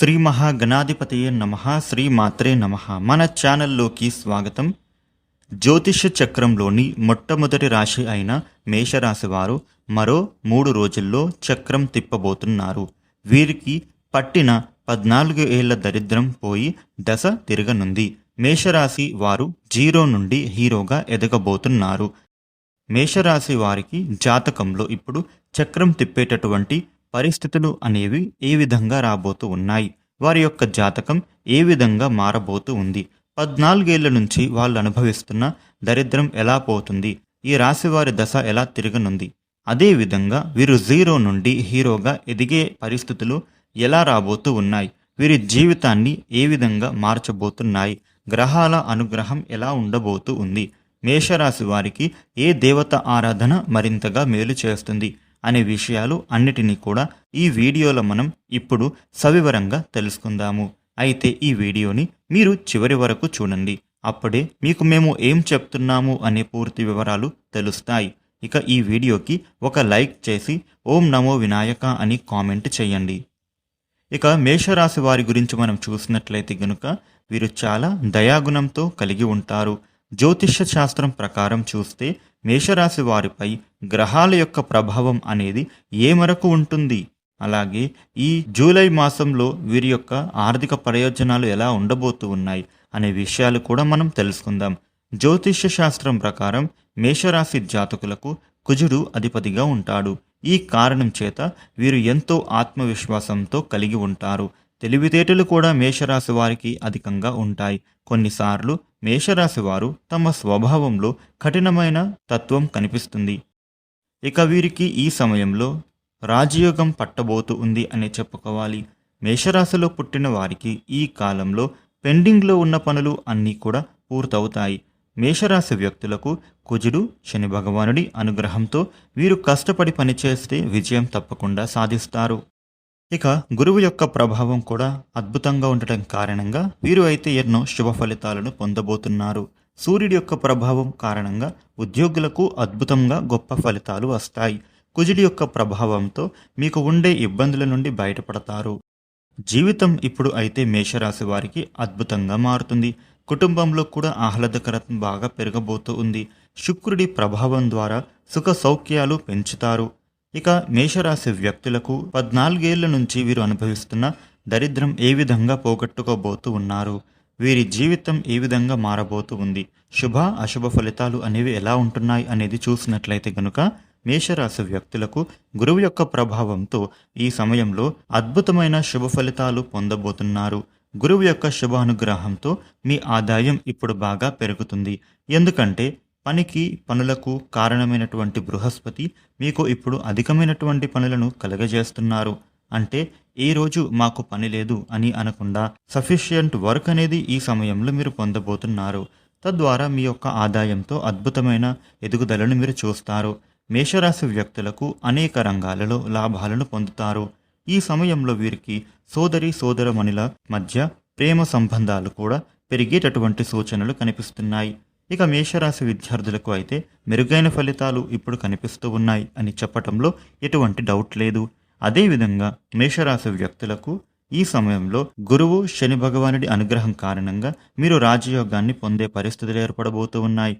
శ్రీ మహాగణాధిపతయే నమ శ్రీ మాత్రే నమ. మన ఛానల్లోకి స్వాగతం. జ్యోతిష చక్రంలోని మొట్టమొదటి రాశి అయిన మేషరాశి వారు మరో మూడు రోజుల్లో చక్రం తిప్పబోతున్నారు. వీరికి పట్టిన పద్నాలుగు ఏళ్ళ దరిద్రం పోయి దశ తిరగనుంది. మేషరాశి వారు జీరో నుండి హీరోగా ఎదగబోతున్నారు. మేషరాశి వారికి జాతకంలో ఇప్పుడు చక్రం తిప్పేటటువంటి పరిస్థితులు అనేవి ఏ విధంగా రాబోతూ ఉన్నాయి? వారి యొక్క జాతకం ఏ విధంగా మారబోతూ ఉంది? పద్నాలుగేళ్ళ నుంచి వాళ్ళు అనుభవిస్తున్న దరిద్రం ఎలా పోతుంది? ఈ రాశి వారి దశ ఎలా తిరగనుంది? అదేవిధంగా వీరు జీరో నుండి హీరోగా ఎదిగే పరిస్థితులు ఎలా రాబోతూ ఉన్నాయి? వీరి జీవితాన్ని ఏ విధంగా మార్చబోతున్నాయి? గ్రహాల అనుగ్రహం ఎలా ఉండబోతూ ఉంది? మేషరాశి వారికి ఏ దేవత ఆరాధన మరింతగా మేలు చేస్తుంది? అనే విషయాలు అన్నిటినీ కూడా ఈ వీడియోలో మనం ఇప్పుడు సవివరంగా తెలుసుకుందాము. అయితే ఈ వీడియోని మీరు చివరి వరకు చూడండి. అప్పుడే మీకు మేము ఏం చెప్తున్నాము అనే పూర్తి వివరాలు తెలుస్తాయి. ఇక ఈ వీడియోకి ఒక లైక్ చేసి ఓం నమో వినాయక అని కామెంట్ చేయండి. ఇక మేషరాశి వారి గురించి మనం చూసినట్లయితే గనుక వీరు చాలా దయాగుణంతో కలిగి ఉంటారు. జ్యోతిష్య శాస్త్రం ప్రకారం చూస్తే మేషరాశి వారిపై గ్రహాల యొక్క ప్రభావం అనేది ఏ మేరకు ఉంటుంది? అలాగే ఈ జూలై మాసంలో వీరి యొక్క ఆర్థిక ప్రయోజనాలు ఎలా ఉండబోతూ ఉన్నాయి అనే విషయాలు కూడా మనం తెలుసుకుందాం. జ్యోతిష్య శాస్త్రం ప్రకారం మేషరాశి జాతకులకు కుజుడు అధిపతిగా ఉంటాడు. ఈ కారణం చేత వీరు ఎంతో ఆత్మవిశ్వాసంతో కలిగి ఉంటారు. తెలివితేటలు కూడా మేషరాశి వారికి అధికంగా ఉంటాయి. కొన్నిసార్లు మేషరాశి వారు తమ స్వభావంలో కఠినమైన తత్వం కనిపిస్తుంది. ఇక వీరికి ఈ సమయంలో రాజయోగం పట్టబోతూ ఉంది అని చెప్పుకోవాలి. మేషరాశిలో పుట్టిన వారికి ఈ కాలంలో పెండింగ్లో ఉన్న పనులు అన్నీ కూడా పూర్తవుతాయి. మేషరాశి వ్యక్తులకు కుజుడు శని భగవానుడి అనుగ్రహంతో వీరు కష్టపడి పనిచేస్తే విజయం తప్పకుండా సాధిస్తారు. ఇక గురువు యొక్క ప్రభావం కూడా అద్భుతంగా ఉండటం కారణంగా వీరు అయితే ఎన్నో శుభ ఫలితాలను పొందబోతున్నారు. సూర్యుడి యొక్క ప్రభావం కారణంగా ఉద్యోగులకు అద్భుతంగా గొప్ప ఫలితాలు వస్తాయి. కుజుడి యొక్క ప్రభావంతో మీకు ఉండే ఇబ్బందుల నుండి బయటపడతారు. జీవితం ఇప్పుడు అయితే మేషరాశి వారికి అద్భుతంగా మారుతుంది. కుటుంబంలో కూడా ఆహ్లాదకరత్వం బాగా పెరగబోతూ ఉంది. శుక్రుడి ప్రభావం ద్వారా సుఖ సౌఖ్యాలు పెంచుతారు. ఇక మేషరాశి వ్యక్తులకు పద్నాలుగేళ్ళ నుంచి వీరు అనుభవిస్తున్న దరిద్రం ఏ విధంగా పోగొట్టుకోబోతూ ఉన్నారు? వీరి జీవితం ఏ విధంగా మారబోతూ ఉంది? శుభ అశుభ ఫలితాలు అనేవి ఎలా ఉంటున్నాయి అనేది చూసినట్లయితే గనుక మేషరాశి వ్యక్తులకు గురువు యొక్క ప్రభావంతో ఈ సమయంలో అద్భుతమైన శుభ ఫలితాలు పొందబోతున్నారు. గురువు యొక్క శుభ అనుగ్రహంతో మీ ఆదాయం ఇప్పుడు బాగా పెరుగుతుంది. ఎందుకంటే పనికి పనులకు కారణమైనటువంటి బృహస్పతి మీకు ఇప్పుడు అధికమైనటువంటి పనులను కలగజేస్తున్నారు. అంటే ఈ రోజు మాకు పని లేదు అని అనకుండా సఫిషియంట్ వర్క్ అనేది ఈ సమయంలో మీరు పొందబోతున్నారు. తద్వారా మీ యొక్క ఆదాయంతో అద్భుతమైన ఎదుగుదలను మీరు చూస్తారు. మేషరాశి వ్యక్తులకు అనేక రంగాలలో లాభాలను పొందుతారు. ఈ సమయంలో వీరికి సోదరి సోదరమణుల మధ్య ప్రేమ సంబంధాలు కూడా పెరిగేటటువంటి సూచనలు కనిపిస్తున్నాయి. ఇక మేషరాశి విద్యార్థులకు అయితే మెరుగైన ఫలితాలు ఇప్పుడు కనిపిస్తూ ఉన్నాయి అని చెప్పటంలో ఎటువంటి డౌట్ లేదు. అదేవిధంగా మేషరాశి వ్యక్తులకు ఈ సమయంలో గురువు శని భగవానుడి అనుగ్రహం కారణంగా మీరు రాజయోగాన్ని పొందే పరిస్థితులు ఏర్పడబోతూ ఉన్నాయి.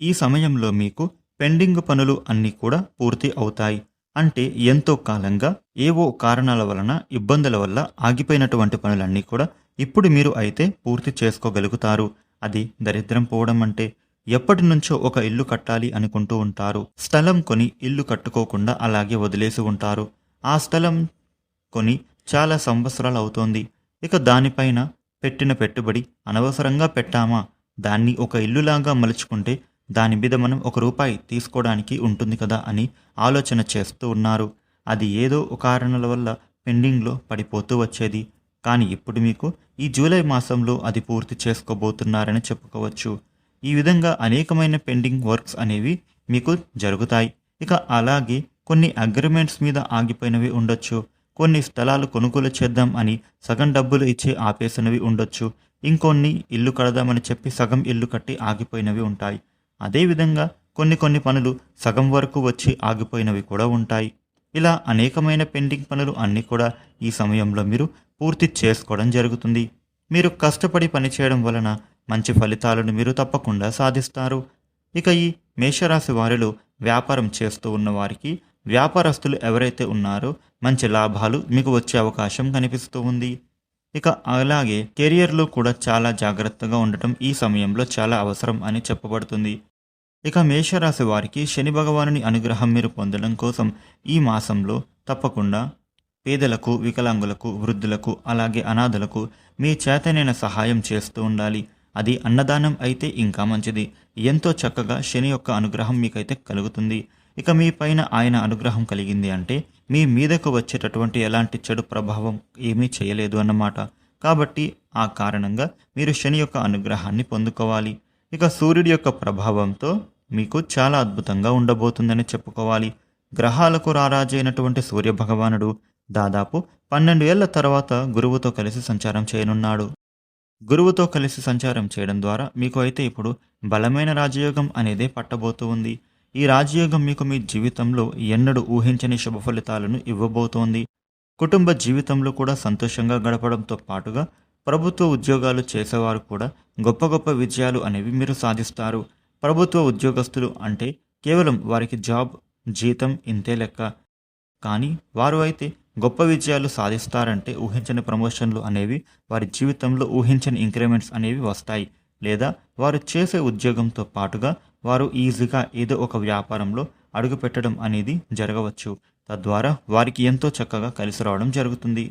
ఈ సమయంలో మీకు పెండింగ్ పనులు అన్నీ కూడా పూర్తి అవుతాయి. అంటే ఎంతో కాలంగా ఏవో కారణాల వలన ఇబ్బందుల వల్ల ఆగిపోయినటువంటి పనులన్నీ కూడా ఇప్పుడు మీరు అయితే పూర్తి చేసుకోగలుగుతారు. అది దరిద్రం పోవడం అంటే ఎప్పటి నుంచో ఒక ఇల్లు కట్టాలి అనుకుంటూ ఉంటారు. స్థలం కొని ఇల్లు కట్టుకోకుండా అలాగే వదిలేసి ఉంటారు. ఆ స్థలం కొని చాలా సంవత్సరాలు అవుతోంది. ఇక దానిపైన పెట్టిన పెట్టుబడి అనవసరంగా పెట్టామా? దాన్ని ఒక ఇల్లులాగా మలుచుకుంటే దాని మీద మనం ఒక రూపాయి తీసుకోవడానికి ఉంటుంది కదా అని ఆలోచన చేస్తూ ఉన్నారు. అది ఏదో ఒక కారణాల వల్ల పెండింగ్లో పడిపోతూ వచ్చేది. కానీ ఇప్పుడు మీకు ఈ జూలై మాసంలో అది పూర్తి చేసుకోబోతున్నారని చెప్పుకోవచ్చు. ఈ విధంగా అనేకమైన పెండింగ్ వర్క్స్ అనేవి మీకు జరుగుతాయి. ఇక అలాగే కొన్ని అగ్రిమెంట్స్ మీద ఆగిపోయినవి ఉండొచ్చు. కొన్ని స్థలాలు కొనుగోలు చేద్దాం అని సగం డబ్బులు ఇచ్చి ఆపేసినవి ఉండొచ్చు. ఇంకొన్ని ఇల్లు కడదామని చెప్పి సగం ఇల్లు కట్టి ఆగిపోయినవి ఉంటాయి. అదేవిధంగా కొన్ని కొన్ని పనులు సగం వరకు వచ్చి ఆగిపోయినవి కూడా ఉంటాయి. ఇలా అనేకమైన పెండింగ్ పనులు అన్నీ కూడా ఈ సమయంలో మీరు పూర్తి చేసుకోవడం జరుగుతుంది. మీరు కష్టపడి పనిచేయడం వలన మంచి ఫలితాలను మీరు తప్పకుండా సాధిస్తారు. ఇక ఈ మేషరాశి వారిలో వ్యాపారం చేస్తూ ఉన్నవారికి వ్యాపారస్తులు ఎవరైతే ఉన్నారో మంచి లాభాలు మీకు వచ్చే అవకాశం కనిపిస్తూ ఉంది. ఇక అలాగే కెరియర్లో కూడా చాలా జాగ్రత్తగా ఉండటం ఈ సమయంలో చాలా అవసరం అని చెప్పబడుతుంది. ఇక మేషరాశి వారికి శని భగవానుని అనుగ్రహం మీరు పొందడం కోసం ఈ మాసంలో తప్పకుండా పేదలకు వికలాంగులకు వృద్ధులకు అలాగే అనాథలకు మీ చేతనైన సహాయం చేస్తూ ఉండాలి. అది అన్నదానం అయితే ఇంకా మంచిది. ఎంతో చక్కగా శని యొక్క అనుగ్రహం మీకైతే కలుగుతుంది. ఇక మీ పైన ఆయన అనుగ్రహం కలిగింది అంటే మీ మీదకు వచ్చేటటువంటి ఎలాంటి చెడు ప్రభావం ఏమీ చేయలేదు అన్నమాట. కాబట్టి ఆ కారణంగా మీరు శని యొక్క అనుగ్రహాన్ని పొందుకోవాలి. ఇక సూర్యుడి యొక్క ప్రభావంతో మీకు చాలా అద్భుతంగా ఉండబోతుందని చెప్పుకోవాలి. గ్రహాలకు రారాజైనటువంటి సూర్య భగవానుడు దాదాపు పన్నెండు ఏళ్ళ తర్వాత గురువుతో కలిసి సంచారం చేయనున్నాడు. గురువుతో కలిసి సంచారం చేయడం ద్వారా మీకు అయితే ఇప్పుడు బలమైన రాజయోగం అనేదే పట్టబోతూ ఉంది. ఈ రాజయోగం మీకు మీ జీవితంలో ఎన్నడూ ఊహించని శుభ ఫలితాలను ఇవ్వబోతోంది. కుటుంబ జీవితంలో కూడా సంతోషంగా గడపడంతో పాటుగా ప్రభుత్వ ఉద్యోగాలు చేసేవారు కూడా గొప్ప గొప్ప విజయాలు అనేవి మీరు సాధిస్తారు. ప్రభుత్వ ఉద్యోగస్తులు అంటే కేవలం వారికి జాబ్ జీతం ఇంతే లెక్క. కానీ వారు అయితే గొప్ప విజయాలు సాధిస్తారంటే ఊహించని ప్రమోషన్లు అనేవి వారి జీవితంలో ఊహించని ఇంక్రిమెంట్స్ అనేవి వస్తాయి. లేదా వారు చేసే ఉద్యోగంతో పాటుగా వారు ఈజీగా ఏదో ఒక వ్యాపారంలో అడుగుపెట్టడం అనేది జరగవచ్చు. తద్వారా వారికి ఎంతో చక్కగా కలిసి రావడం జరుగుతుంది.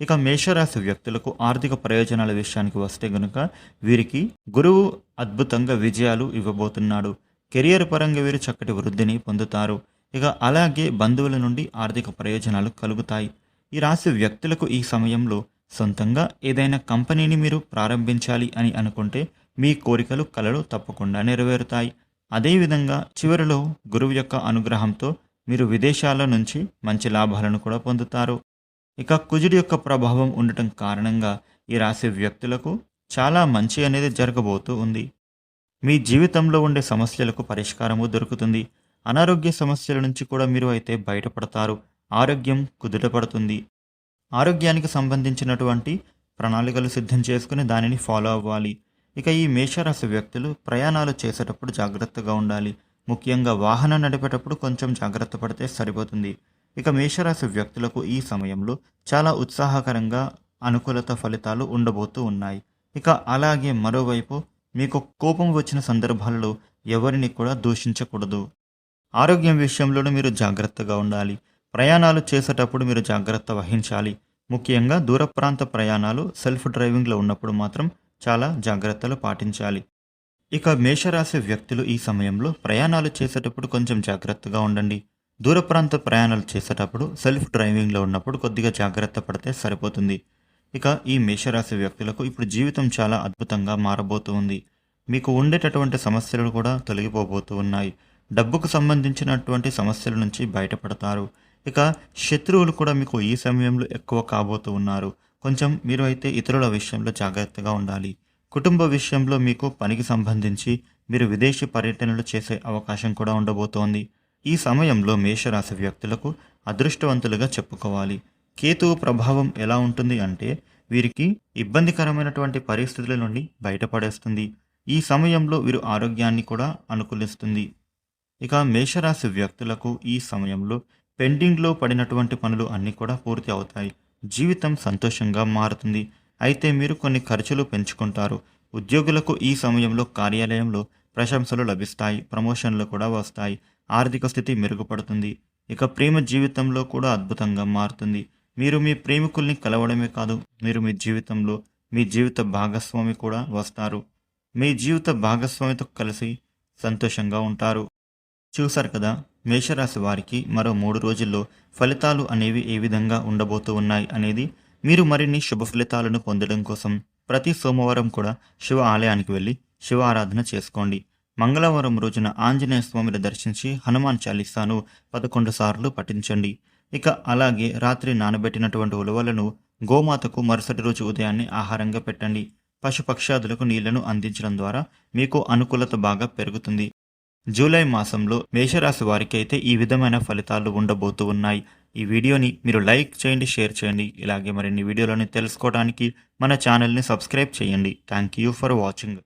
ఇక మేషరాశి వ్యక్తులకు ఆర్థిక ప్రయోజనాల విషయానికి వస్తే గనుక వీరికి గురువు అద్భుతంగా విజయాలు ఇవ్వబోతున్నాడు. కెరియర్ పరంగా వీరు చక్కటి వృద్ధిని పొందుతారు. ఇక అలాగే బంధువుల నుండి ఆర్థిక ప్రయోజనాలు కలుగుతాయి. ఈ రాశి వ్యక్తులకు ఈ సమయంలో సొంతంగా ఏదైనా కంపెనీని మీరు ప్రారంభించాలి అని అనుకుంటే మీ కోరికలు కలలు తప్పకుండా నెరవేరుతాయి. అదేవిధంగా చివరిలో గురువు యొక్క అనుగ్రహంతో మీరు విదేశాల నుంచి మంచి లాభాలను కూడా పొందుతారు. ఇక కుజుడి యొక్క ప్రభావం ఉండటం కారణంగా ఈ రాశి వ్యక్తులకు చాలా మంచి అనేది జరగబోతూ ఉంది. మీ జీవితంలో ఉండే సమస్యలకు పరిష్కారము దొరుకుతుంది. అనారోగ్య సమస్యల నుంచి కూడా మీరు అయితే బయటపడతారు. ఆరోగ్యం కుదుటపడుతుంది. ఆరోగ్యానికి సంబంధించినటువంటి ప్రణాళికలు సిద్ధం చేసుకుని దానిని ఫాలో అవ్వాలి. ఇక ఈ మేషరాశి వ్యక్తులు ప్రయాణాలు చేసేటప్పుడు జాగ్రత్తగా ఉండాలి. ముఖ్యంగా వాహనం నడిపేటప్పుడు కొంచెం జాగ్రత్త పడితే సరిపోతుంది. ఇక మేషరాశి వ్యక్తులకు ఈ సమయంలో చాలా ఉత్సాహకరంగా అనుకూలత ఫలితాలు ఉండబోతూ ఉన్నాయి. ఇక అలాగే మరోవైపు మీకు కోపం వచ్చిన సందర్భాలలో ఎవరిని కూడా దూషించకూడదు. ఆరోగ్యం విషయంలోనూ మీరు జాగ్రత్తగా ఉండాలి. ప్రయాణాలు చేసేటప్పుడు మీరు జాగ్రత్త వహించాలి. ముఖ్యంగా దూర ప్రాంత ప్రయాణాలు సెల్ఫ్ డ్రైవింగ్లో ఉన్నప్పుడు మాత్రం చాలా జాగ్రత్తలు పాటించాలి. ఇక మేషరాశి వ్యక్తులు ఈ సమయంలో ప్రయాణాలు చేసేటప్పుడు కొంచెం జాగ్రత్తగా ఉండండి. దూర ప్రాంత ప్రయాణాలు చేసేటప్పుడు సెల్ఫ్ డ్రైవింగ్లో ఉన్నప్పుడు కొద్దిగా జాగ్రత్త పడితే సరిపోతుంది. ఇక ఈ మేషరాశి వ్యక్తులకు ఇప్పుడు జీవితం చాలా అద్భుతంగా మారబోతూ ఉంది. మీకు ఉండేటటువంటి సమస్యలు కూడా తొలగిపోబోతూ ఉన్నాయి. డబ్బుకు సంబంధించినటువంటి సమస్యల నుంచి బయటపడతారు. ఇక శత్రువులు కూడా మీకు ఈ సమయంలో ఎక్కువ కాబోతూ ఉన్నారు. కొంచెం మీరు అయితే ఇతరుల విషయంలో జాగ్రత్తగా ఉండాలి. కుటుంబ విషయంలో మీకు పనికి సంబంధించి మీరు విదేశీ పర్యటనలు చేసే అవకాశం కూడా ఉండబోతోంది. ఈ సమయంలో మేషరాశి వ్యక్తులకు అదృష్టవంతులుగా చెప్పుకోవాలి. కేతువు ప్రభావం ఎలా ఉంటుంది అంటే వీరికి ఇబ్బందికరమైనటువంటి పరిస్థితుల నుండి బయటపడేస్తుంది. ఈ సమయంలో వీరు ఆరోగ్యాన్ని కూడా అనుకూలిస్తుంది. ఇక మేషరాశి వ్యక్తులకు ఈ సమయంలో పెండింగ్లో పడినటువంటి పనులు అన్నీ కూడా పూర్తి అవుతాయి. జీవితం సంతోషంగా మారుతుంది. అయితే మీరు కొన్ని ఖర్చులు పెంచుకుంటారు. ఉద్యోగులకు ఈ సమయంలో కార్యాలయంలో ప్రశంసలు లభిస్తాయి. ప్రమోషన్లు కూడా వస్తాయి. ఆర్థిక స్థితి మెరుగుపడుతుంది. ఇక ప్రేమ జీవితంలో కూడా అద్భుతంగా మారుతుంది. మీరు మీ ప్రేమికుల్ని కలవడమే కాదు మీరు మీ జీవితంలో మీ జీవిత భాగస్వామి కూడా వస్తారు. మీ జీవిత భాగస్వామితో కలిసి సంతోషంగా ఉంటారు. చూశారు కదా మేషరాశి వారికి మరో మూడు రోజుల్లో ఫలితాలు అనేవి ఏ విధంగా ఉండబోతూ ఉన్నాయి అనేది మీరు మరిన్ని శుభ ఫలితాలను పొందడం కోసం ప్రతి సోమవారం కూడా శివ ఆలయానికి వెళ్ళి శివ ఆరాధన చేసుకోండి. మంగళవారం రోజున ఆంజనేయ స్వామిని దర్శించి హనుమాన్ చాలీసాను పదకొండు సార్లు పఠించండి. ఇక అలాగే రాత్రి నానబెట్టినటువంటి ఉలవలను గోమాతకు మరుసటి రోజు ఉదయాన్నే ఆహారంగా పెట్టండి. పశుపక్షాదులకు నీళ్ళను అందించడం ద్వారా మీకు అనుకూలత బాగా పెరుగుతుంది. జూలై మాసంలో మేషరాశి వారికి అయితే ఈ విధమైన ఫలితాలు ఉండబోతూ ఉన్నాయి. ఈ వీడియోని మీరు లైక్ చేయండి షేర్ చేయండి. ఇలాగే మరిన్ని వీడియోలను తెలుసుకోవడానికి మన ఛానల్ని సబ్స్క్రైబ్ చేయండి. Thank you for watching.